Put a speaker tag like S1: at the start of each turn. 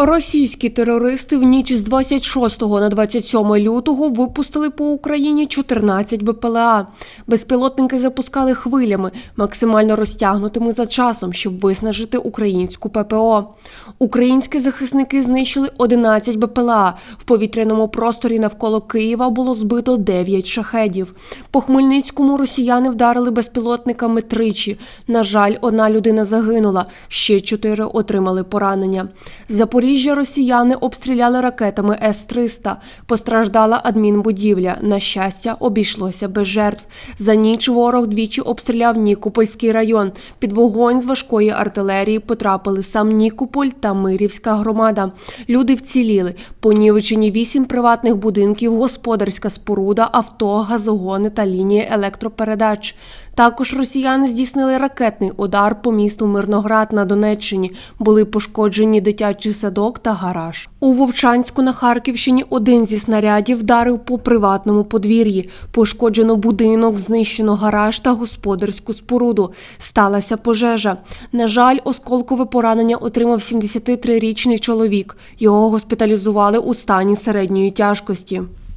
S1: Російські терористи в ніч з 26 на 27 лютого випустили по Україні 14 БПЛА. Безпілотники запускали хвилями, максимально розтягнутими за часом, щоб виснажити українську ППО. Українські захисники знищили 11 БПЛА. В повітряному просторі навколо Києва було збито 9 шахедів. По Хмельницькому росіяни вдарили безпілотниками тричі. На жаль, одна людина загинула, ще чотири отримали поранення. Запоріжжя росіяни обстріляли ракетами С-300. Постраждала адмінбудівля. На щастя, обійшлося без жертв. За ніч ворог двічі обстріляв Нікопольський район. Під вогонь з важкої артилерії потрапили сам Нікополь та Мирівська громада. Люди вціліли. Понівечені вісім приватних будинків, господарська споруда, авто, газогони та лінії електропередач. Також росіяни здійснили ракетний удар по місту Мирноград на Донеччині. Були пошкоджені дитячий садок та гараж. У Вовчанську на Харківщині один зі снарядів вдарив по приватному подвір'ї. Пошкоджено будинок, знищено гараж та господарську споруду. Сталася пожежа. На жаль, осколкове поранення отримав 73-річний чоловік. Його госпіталізували у стані середньої тяжкості.